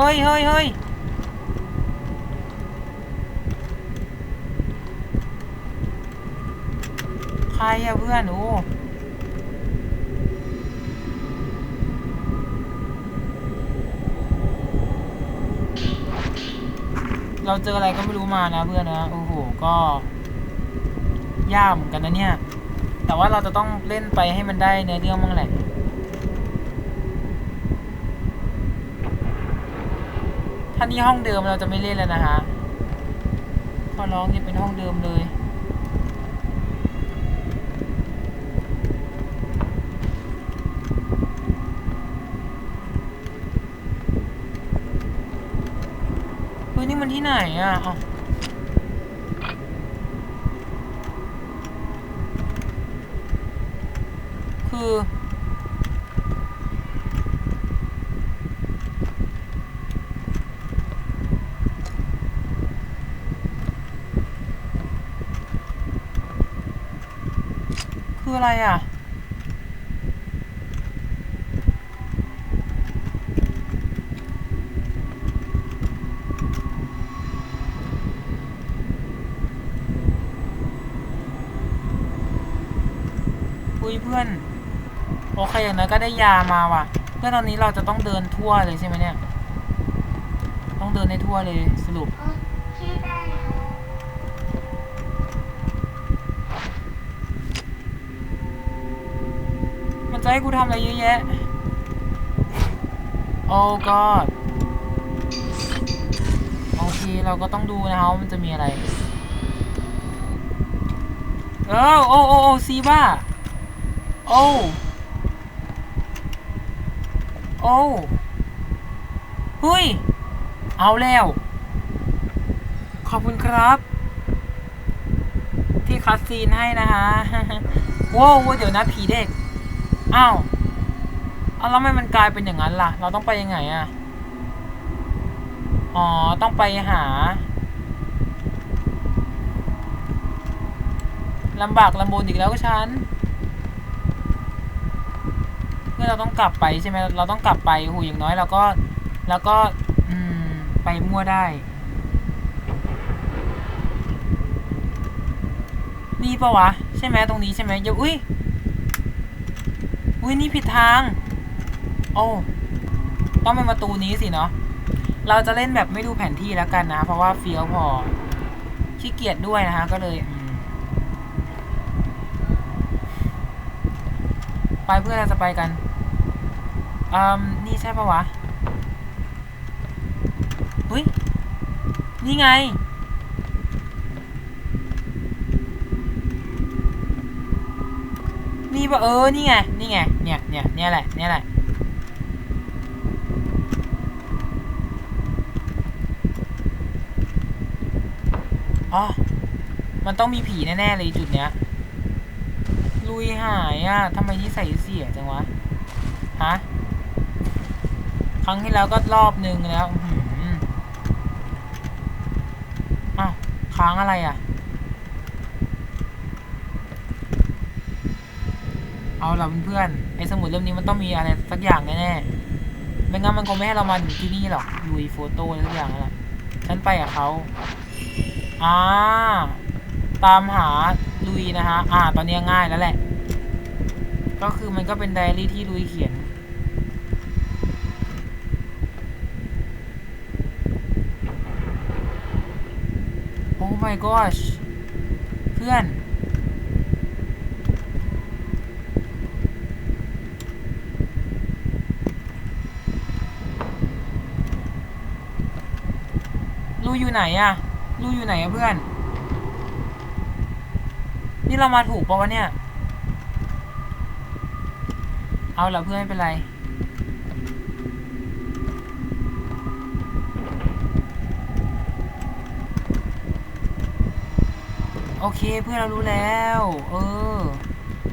เฮ้ยเฮ้ยเฮ้ยใครอะเพื่อนโอ้เราเจออะไรก็ไม่รู้มานะเพื่อนนะโอ้โหก็ย่ามอนกันนะเนี่ย แต่ว่าเราจะต้องเล่นไปให้มันได้เนื้อเรื่องบ้างแหละ ถ้านี่ห้องเดิมเราจะไม่เล่นแล้วนะฮะขอร้องอย่าเป็นห้องเดิมเลยเฮ้ยนี่มันที่ไหนอะเอาคือ คื ออะไรอะ อุ้ยเพื่อน โอเคอย่างน้อยก็ได้ยามาว่ะ เพื่อนตอนนี้เราจะต้องเดินทั่วเลยใช่ไหมเนี่ย ต้องเดินให้ทั่วเลยสรุป โอเคได้แล้ว มัน จะให้กูทำอะไรเยอะแยะ โอ้ god โอเคเราก็ต้องดูนะครับว่ามันจะมีอะไร เออโอ้โอ้โอ้ซีบ้า โอ้โอ้เฮ้ย เอาแล้ว ขอบคุณครับ ที่คัดซีนให้นะฮะว้าวเดี๋ยวนะผีเด็ก อ้าวเอาแล้วทำไมมันกลายเป็นอย่างนั้นล่ะ เราต้องไปยังไงอะอ๋อ ต้องไปหาลำบากลำบนอีกแล้วก็ฉันเพื่อเราต้องกลับไปใช่ไหมเราต้องกลับไปโอ้โหอย่างน้อยเราก็แล้วก็อืมไปมั่วได้ นี่ปะวะ ใช่ไหมตรงนี้ใช่ไหมเดี๋ยวอุ้ย อุ้ยนี่ผิดทาง โอ้ ต้องเป็นประตูนี้สิเนาะ เราจะเล่นแบบไม่ดูแผนที่แล้วกันนะ เพราะว่าเฟี้ยวพอ ขี้เกียจด้วยนะคะ ก็เลย ไปเพื่อเราจะไปกันอืมนี่ใช่ปะวะ อุ้ย นี่ไง นี่ปะเออนี่ไงนี่ไงเนี่ยเนี่ยเนี่ยแหละเนี่ยแหละอ๋อมันต้องมีผีแน่ๆเลยจุดเนี้ยลุยหายอะทำไมนิสัยเสียจังวะฮะครั้งที่แล้วก็รอบนึงแล้วอื้อหืออ้าวค้างอะไรอะ เอาล่ะเพื่อนๆไอ้สมุดเล่มนี้มันต้องมีอะไรสักอย่างแน่ๆไม่งั้นมันคงไม่ให้เรามาถึงที่นี่หรอกลุยโฟโต้อะไรสักอย่างนั่นแหละฉันไปกับเขาอ่าตามหาลุยนะฮะ อ่า ตอนนี้ง่ายแล้วแหละ ก็คือมันก็เป็นไดอารี่ที่ลุยเขียน โอ้ my gosh เพื่อน ลู อยู่ไหนอะลูอยู่ไหนอะเพื่อน นี่เรามาถูกปะวะเนี่ย เอาละเพื่อนไม่เป็นไรโอเคเพื่อนเรารู้แล้ว เออ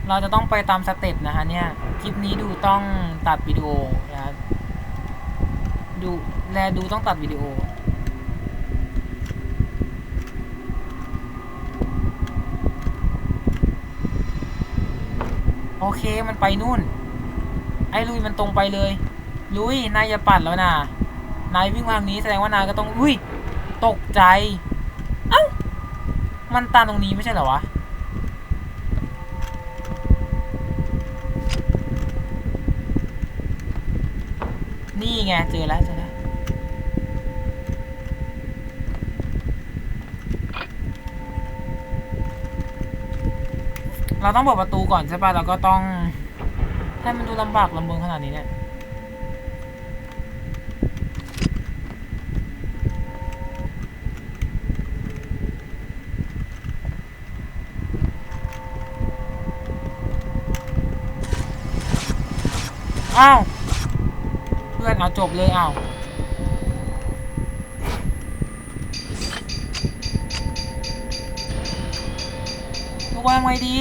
เราจะต้องไปตามสเต็ปนะฮะเนี่ย คลิปนี้ดูต้องตัดวิดีโอนะดูแลดูต้องตัดวิดีโอ โอเคมันไปนู่น ไอ้ลุยมันตรงไปเลย ลุยนายอย่าปัดแล้วนะนายวิ่งมาทางนี้แสดงว่านายก็ต้องอุ้ยตกใจ เอ้า มันตันตรงนี้ไม่ใช่เหรอวะ นี่ไงเจอแล้วเจอแล้ว เราต้องเปิดประตูก่อนใช่ป่ะเราก็ต้องให้มันดูลำบากลำบนขนาดนี้เนี่ยอ้าวเพื่อนเอาจบเลยอ้าวทุกคนทำไงดี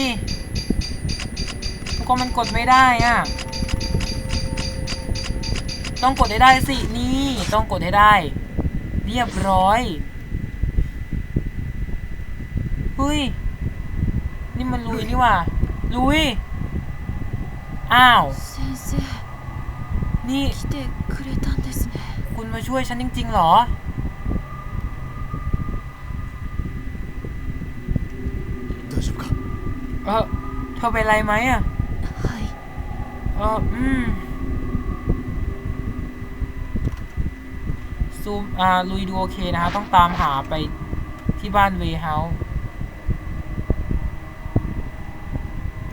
กคนมันกดไม่ได้อะต้องกดให้ได้สิ นี่ต้องกดให้ได้ เรียบร้อยเฮ้ย นี่มันลุยนี่ว่ะลุย อ้าว นี่ คุณมาช่วยฉันจริง ๆ หรอเออเธอเป็นไรไหมอะ อออืมซูมอ่าลุยดูโอเคนะฮะ ต้องตามหาไปที่บ้านเวเฮาส์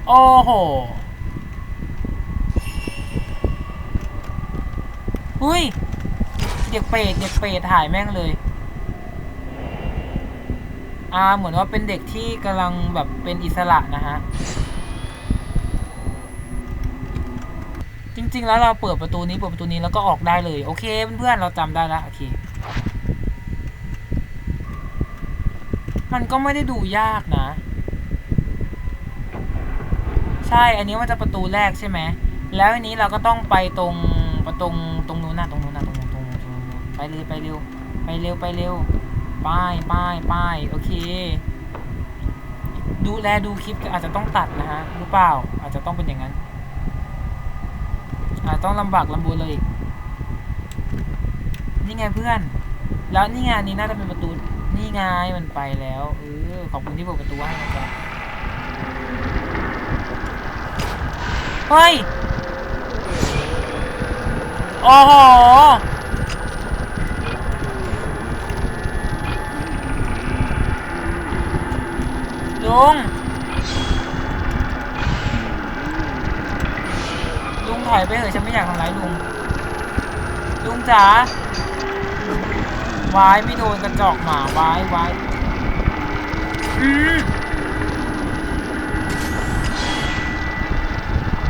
โอ้โหหุ้ย เด็กเปรตเด็กเปรตถ่ายแม่งเลย อ่า เหมือนว่าเป็นเด็กที่กำลังแบบเป็นอิสระนะฮะ จริงๆแล้วเราเปิดประตูนี้เปิดประตูนี้แล้วก็ออกได้เลย โอเคเพื่อนๆเราจำได้แล้วโอเค มันก็ไม่ได้ดูยากนะ ใช่อันนี้มันจะประตูแรกใช่ไหมแล้วอันนี้เราก็ต้องไปตรงประตรงตรงนู้นนะตรงนู้นนะตรงนู้นตรงนู้นตรงนู้นไปเลยไปเร็ว ไปเร็วไปเร็วป้ายป้ายป้ายโอเค ดูแลดูคลิปอาจจะต้องตัดนะฮะหรือเปล่าอาจจะต้องเป็นอย่างนั้นาต้องลำบากลำบนเลยอีกนี่ไงเพื่อน แล้วนี่ไงนนี้น่าจะเป็นประตู นี่ไงมันไปแล้วเออขอบคุณที่เปิดประตูให้นะจ๊ะเฮ้ยโอ้โหลุง ลุง ถอยไปเถอะฉันไม่อยากทำร้ายลุง ลุงจ๋าวายไม่โดนกระจอกหมาวายวาย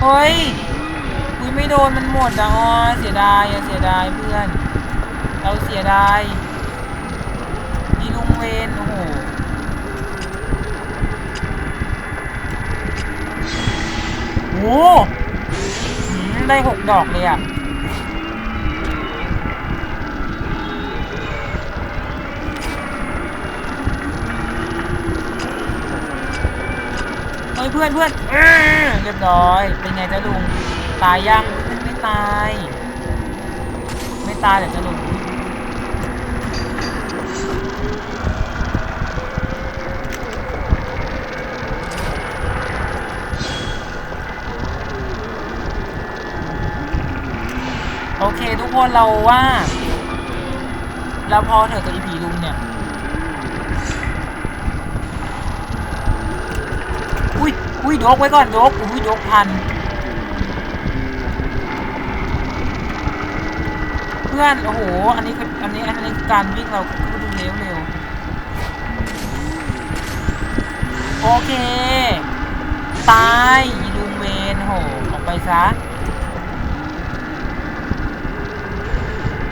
เฮ้ยคุยไม่โดนมันหมดอะอ๋อเสียดายอะเสียดายเพื่อน เราเสียดายมีลุงเวนโอ้โหโอ้ ได้หกดอกเลยอะเฮ้ยเพื่อนเพื่อนเรียบร้อย เป็นไงจ้าลุง ตายยัง ไม่ตาย ไม่ตายเดี๋ยวจะลุง โอเค ทุกคนเราว่าเราพอเถอะกับอีผีลุงเนี่ย อุ้ยอุ้ยยกไว้ก่อนยกอุ้ยยกพัน เพื่อน โอ้โห อันนี้คืออันนี้อันนี้การวิ่งเราก็ดูเร็วเร็วโอเค ตายลุงเวนโห ออกไปซะ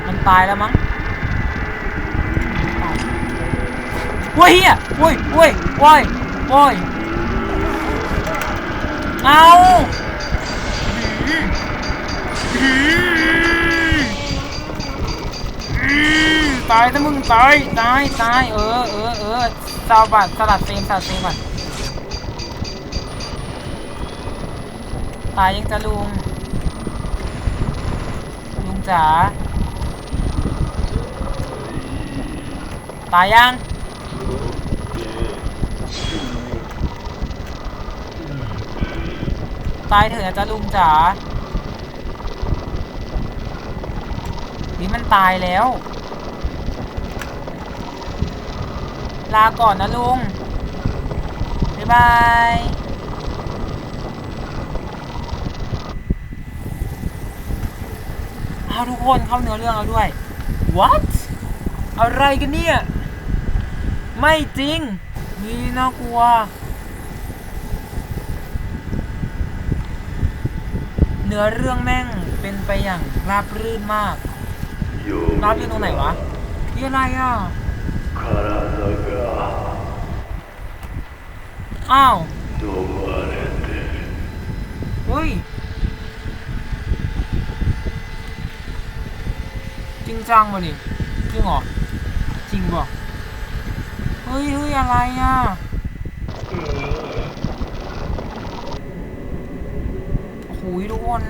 มัน ตายแล้วมั้งเว้ยเฮียเว้ยเว้ยเว้ยเว้ยเอาตายถ้ามึงตายตายตายเออเออเออสาวบัตรสลัดเฟรมสลัดเฟรมก่อนตายยังจะลุงลุงจ๋า ตายยัง ตายเถอะนะจ๊ะลุงจ๋านี่มันตายแล้ว ลาก่อนนะลุง บ๊ายบายเอาทุกคนเข้าเนื้อเรื่องแล้วด้วย what อะไรกันเนี่ย ไม่จริง นี่น่ากลัว เนื้อเรื่องแม่งเป็นไปอย่างราบรื่นมาก ราบรื่นตรงไหนวะนี่อะไรอะอ้าวเฮ้ย จริงจังมาดิจริงเหรอ จริงบ่ เฮ้ยเฮ้ยอะไรอะโอ้โหทุกคน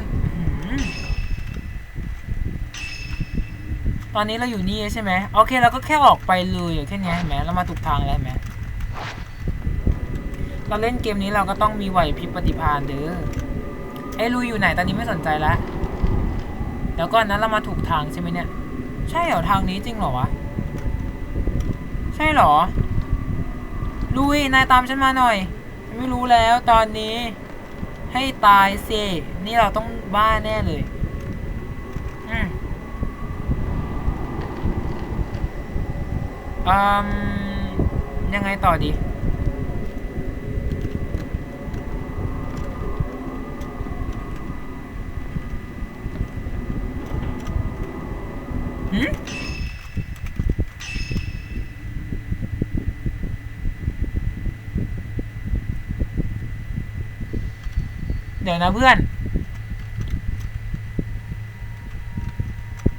ตอนนี้เราอยู่นี่ใช่ไหมโอเคเราก็แค่ออกไปเลยแค่นี้เห็นไหมเรามาถูกทางแล้วเห็นไหมเราเล่นเกมนี้เราก็ต้องมีไหวพริบปฏิภาณเด้อไอ้ลุยอยู่ไหนตอนนี้ไม่สนใจแล้วเดี๋ยวก่อนนั้นเรามาถูกทางใช่ไหมเนี่ย ใช่เหรอทางนี้จริงเหรอวะ ใช่เหรอ ลุยนายตามฉันมาหน่อย ไม่รู้แล้วตอนนี้ ให้ตายสินี่เราต้องบ้าแน่เลยอืมอืมยังไงต่อดี หืมเดี๋ยวนะเพื่อน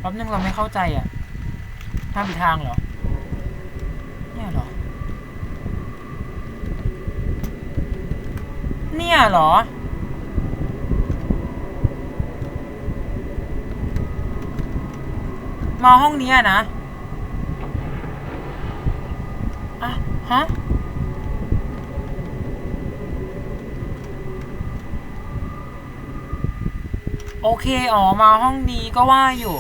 แป๊บนึงเราไม่เข้าใจอะทางผิดทางเหรอ เนี่ยเหรอ เนี่ยเหรอ มาห้องนี้นะ อะ ฮะ โอเค อ๋อ มาห้องนี้ก็ว่าอยู่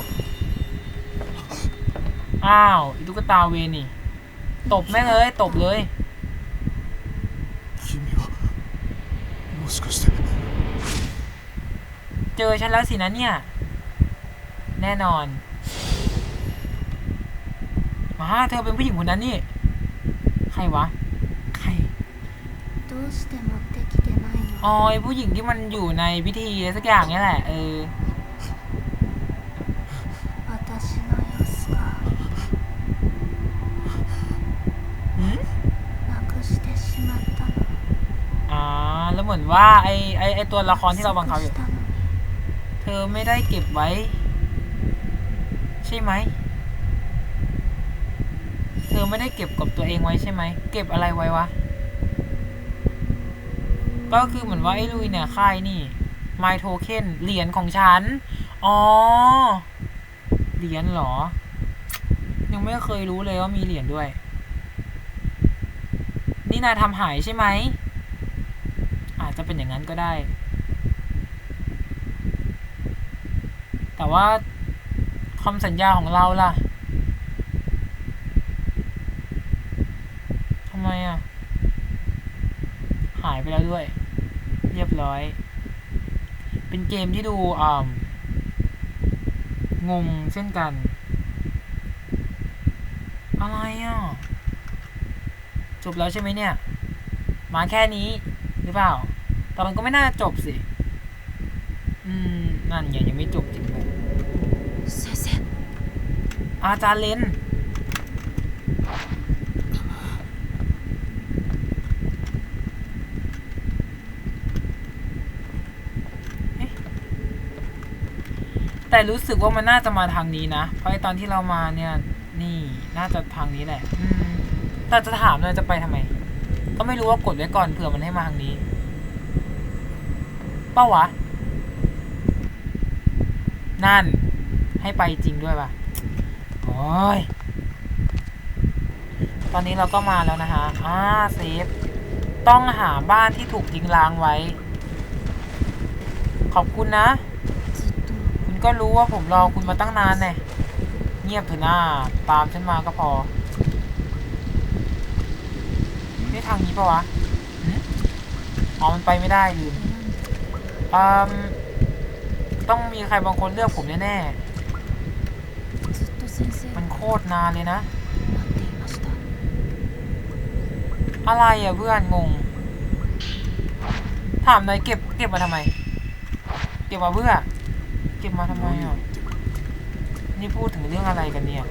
อ้าวอีตุ๊กตาเวนี่ ตบแม่งเลย ตบเลย 君はもしかして เจอฉันแล้วสินะเนี่ย แน่นอนมาเธอเป็นผู้หญิงคนนั้นนี่ ใครวะ ใคร どうして持ってきてないの อ๋อผู้หญิงที่มันอยู่ในพิธีสักอย่างนี่แหละ เอออ๋อแล้วเหมือนว่าไอ้ไอ้ไอ้ตัวละครที่เราบังคับอยู่ เธอไม่ได้เก็บไว้ ใช่ไหม เธอไม่ได้เก็บกับตัวเองไว้ใช่ไหม เก็บอะไรไว้วะ ก็คือเหมือนว่าไอ้ลุยเนี่ยค่ายนี่ My Token เหรียญของฉัน อ๋อ เหรียญเหรอ ยังไม่เคยรู้เลยว่ามีเหรียญด้วย นี่นายทำหายใช่ไหม อาจจะเป็นอย่างนั้นก็ได้ แต่ว่าคำสัญญาของเราล่ะทำไมอะ หายไปแล้วด้วย เรียบร้อย เป็นเกมที่ดูอ่างงเช่นกัน อะไรอะ จบแล้วใช่ไหมเนี่ย มาแค่นี้หรือเปล่า แต่มันก็ไม่น่าจบสิ อืม นั่นไงยังไม่จบจริงเลย先生อาจารย์เลน แต่รู้สึกว่ามันน่าจะมาทางนี้นะ เพราะตอนที่เรามาเนี่ยนี่น่าจะทางนี้แหละ อืแต่จะถามเลยจะไปทำไม ก็ไม่รู้ว่ากดไว้ก่อนเผื่อมันให้มาทางนี้เป้าวะ นั่น ให้ไปจริงด้วยปะโอ้ย ตอนนี้เราก็มาแล้วนะคะ อ่าเซฟ ต้องหาบ้านที่ถูกทิ้งล้างไว้ ขอบคุณนะ ก็รู้ว่าผมรอคุณมาตั้งนานแน่เงียบเถอะหน้า ตามฉันมาก็พอไม่ทางนี้ปะวะอ๋อมันไปไม่ได้ลืมอืมต้องมีใครบางคนเลือกผมแน่ๆ มันโคตรนานเลยนะ อะไรอะเพื่อนงง ถามหน่อยเก็บเก็บมาทำไม เก็บมาเพื่อ เก็บมาทำไมอะ นี่พูดถึงเรื่องอะไรกันเนี่ย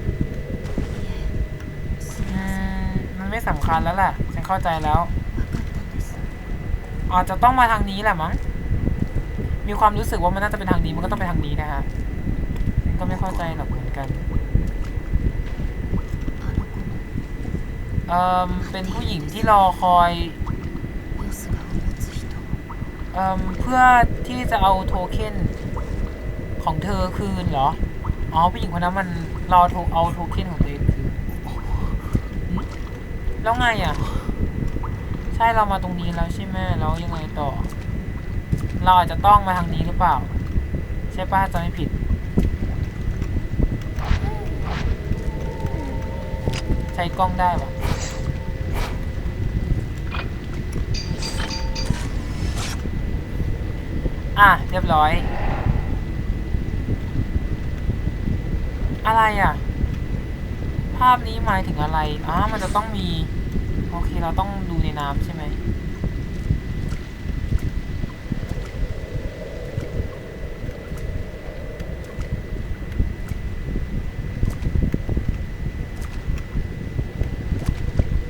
มันไม่สำคัญแล้วแหละฉันเข้าใจแล้วอาจจะต้องมาทางนี้แหละมั้ง มีความรู้สึกว่ามันน่าจะเป็นทางนี้ มันก็ต้องไปทางนี้นะฮะก็ไม่เข้าใจหรอกเหมือนกัน เอ่อ เป็นผู้หญิงที่รอคอยเอ่อเพื่อที่จะเอาโทเค็น ของเธอคืนเหรอ อ๋อผู้หญิงคนนั้นมันรอโทเอาโทเค็นของตัวเองคืนแล้วไงอะ ใช่เรามาตรงนี้แล้วใช่ไหมแล้วยังไงต่อ เราอาจจะต้องมาทางนี้หรือเปล่า ใช่ป้าจะไม่ผิด ใช้กล้องได้ปะอะ เรียบร้อย อะไรอะ ภาพนี้หมายถึงอะไรอ๋อมันจะต้องมี โอเค เราต้องดูในน้ำใช่ไหม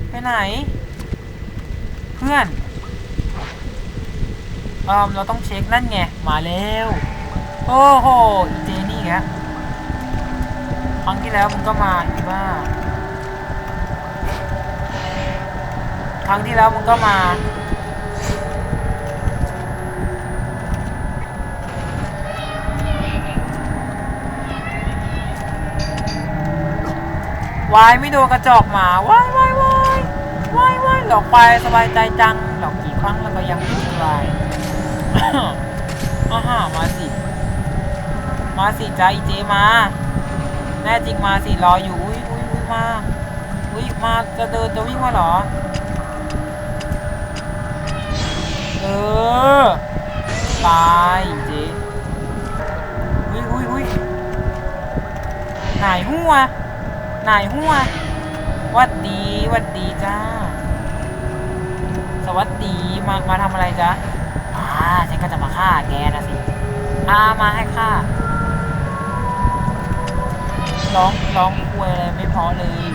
ไปไหน เพื่อนเออเราต้องเช็คนั่นไง มาแล้ว โอ้โห อีเจนี่แก ครั้งที่แล้วมึงก็มาอีบ้าครั้งที่แล้วมึงก็มาวายไม่โดนกระจอกหมาวายวายวายวายวายหลอกไปสบายใจจังหลอกกี่ครั้งแล้วก็ยังไม่สบายอ้าฮ่ามาสิ มาสิจ้าอีเจมา แน่จริงมาสิรออยู่อุ้ยอุ้ยอุ้ยมาอุ้ยมาจะเดินจะวิ่งมาหรอ เออตายอีเจอุ้ยอุ้ยอุ้ยไหนหัวนายหัววัดดีวัดดีจ้า สวัสดีมามาทำอะไรจ๊ะอ่าฉันก็จะมาฆ่าแกนะสิอ่ามาให้ฆ่า ร้องร้องคุยอะไรไม่พอเลย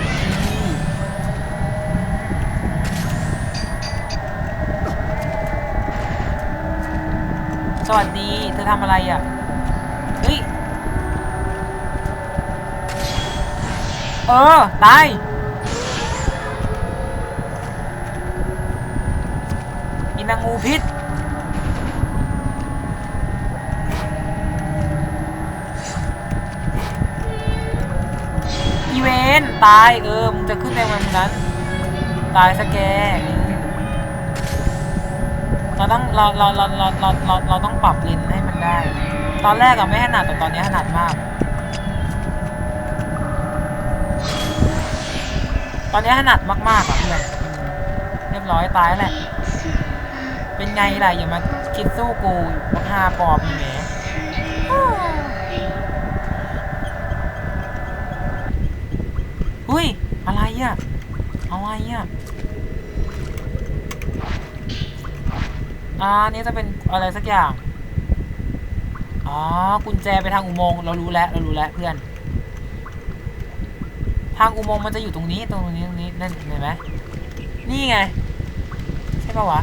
สวัสดี เธอทำอะไรอะ เฮ้ย เออ ตายอีนางูพิษ อีเวน ตายเออมึงจะขึ้นในวันนั้น ตายสแกเราต้องเราเราเราเราเราเราเราต้องปรับเลนให้มันได้ ตอนแรกอะไม่ถนัดแต่ตอนนี้ถนัดมาก ตอนนี้ถนัดมากๆอะเพื่อนเรียบร้อยตายแหละ เป็นไงล่ะอย่ามาคิดสู้กูบักฮาปอบนี่แหม อุ้ย อะไรอะอะไรอะอ่านี่จะเป็นอะไรสักอย่าง อ๋อ กุญแจไปทางอุโมงค์เรารู้แล้ว เรารู้แล้วเพื่อน ทางอุโมงค์มันจะอยู่ตรงนี้ ตรงนี้ตรงนี้ นั่นเห็นไหมนี่ไง ใช่ปะวะ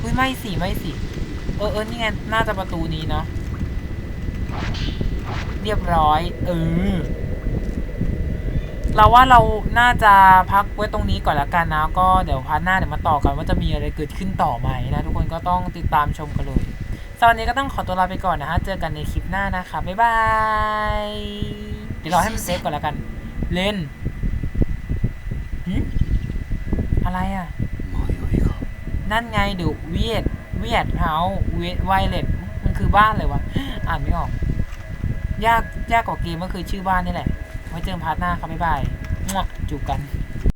อุ้ยไม่สิไม่สิ เออเออนี่ไง น่าจะประตูนี้เนาะ เรียบร้อย เออ เราว่าเราน่าจะพักไว้ตรงนี้ก่อนละกันนะ ก็เดี๋ยวพาร์ทหน้าเดี๋ยวมาต่อกันว่าจะมีอะไรเกิดขึ้นต่อไหมนะ ทุกคนก็ต้องติดตามชมกันเลยสำหรับวันนี้ก็ต้องขอตัวลาไปก่อนนะฮะ เจอกันในคลิปหน้านะคะ บ๊ายบาย เดี๋ยวรอให้มันเซฟก่อนละกัน เลนอะไรอะ นั่นไงเดี๋ยวเวียด เวียดเฮาเวียดไวเลตมันคือบ้านเลยวะ อ่านไม่ออก ยากยากกว่าเกมก็คือชื่อบ้านนี่แหละ เจอพาร์ทหน้าครับบ๊ายบายมวกจูบกัน